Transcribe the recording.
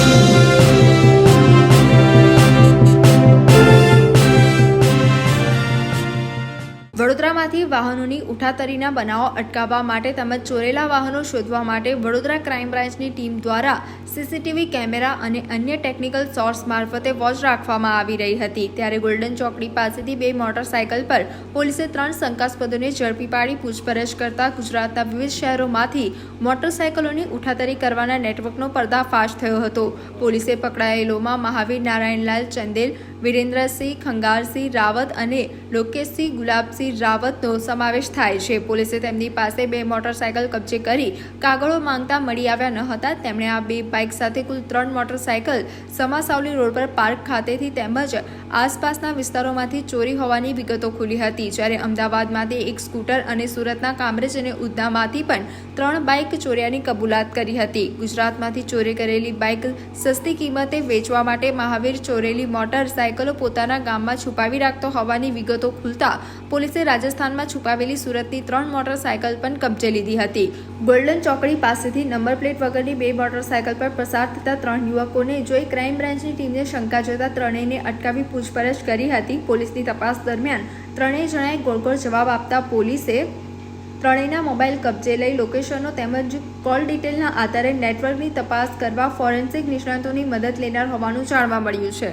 Thank you. વડોદરામાંથી વાહનોની ઉઠાતરીના બનાવો અટકાવવા માટે તેમજ ચોરેલા વાહનો શોધવા માટે વડોદરા ક્રાઇમ બ્રાન્ચની ટીમ દ્વારા સીસીટીવી કેમેરા અને અન્ય ટેકનિકલ સોર્સ મારફતે વોચ રાખવામાં આવી રહી હતી. ત્યારે ગોલ્ડન ચોકડી પાસેથી બે મોટરસાયકલ પર પોલીસે ત્રણ શંકાસ્પદોને ઝડપી પાડી પૂછપરછ કરતા ગુજરાતના વિવિધ શહેરોમાંથી મોટરસાયકલોની ઉઠાતરી કરવાના નેટવર્કનો પર્દાફાશ થયો હતો. પોલીસે પકડાયેલોમાં મહાવીર નારાયણલાલ ચંદેલ વિરેન્દ્રસિંહ, ખંગારસિંહ રાવત અને લોકેશસિંહ, ગુલાબસિંહ રાવતનો સમાવેશ થાય છે. પોલીસે તેમની પાસે બે મોટરસાયકલ કબજે કરી કાગળો માંગતા મળી આવ્યા ન હતા. તેમણે આ બે બાઇક સાથે કુલ ત્રણ મોટરસાયકલ સમાસાવલી રોડ પર પાર્ક ખાતેથી તેમજ આસપાસના વિસ્તારોમાંથી ચોરી હોવાની વિગતો ખુલી હતી. જ્યારે અમદાવાદમાંથી એક સ્કૂટર અને સુરતના કામરેજ અને ઉધનામાંથી પણ ત્રણ બાઇક ચોર્યાની કબૂલાત કરી હતી. ગુજરાતમાંથી ચોરી કરેલી બાઇક સસ્તી કિંમતે વેચવા માટે મહાવીર ચોરેલી મોટરસાયકલો પોતાના ગામમાં છુપાવી રાખતો હોવાની વિગતો ખુલતા પોલીસે રાજસ્થાનમાં છુપાવેલી સુરતની ત્રણ મોટરસાયકલ પણ કબજે લીધી હતી. ગોલ્ડન ચોકડી પાસેથી નંબર પ્લેટ વગરની બે મોટરસાયકલ પર પસાર થતા ત્રણ યુવકોને જોઈ ક્રાઇમ બ્રાન્ચની ટીમને શંકા જતા ત્રણેયને અટકાવી પૂછપરછ કરી હતી. પોલીસની તપાસ દરમિયાન ત્રણેય જણાએ ગોળ ગોળ જવાબ આપતા પોલીસે ત્રણેયના મોબાઈલ કબજે લઈ લોકેશનો તેમજ કોલ ડિટેલના આધારે નેટવર્કની તપાસ કરવા ફોરેન્સિક નિષ્ણાતોની મદદ લેનાર હોવાનું જાણવા મળ્યું છે.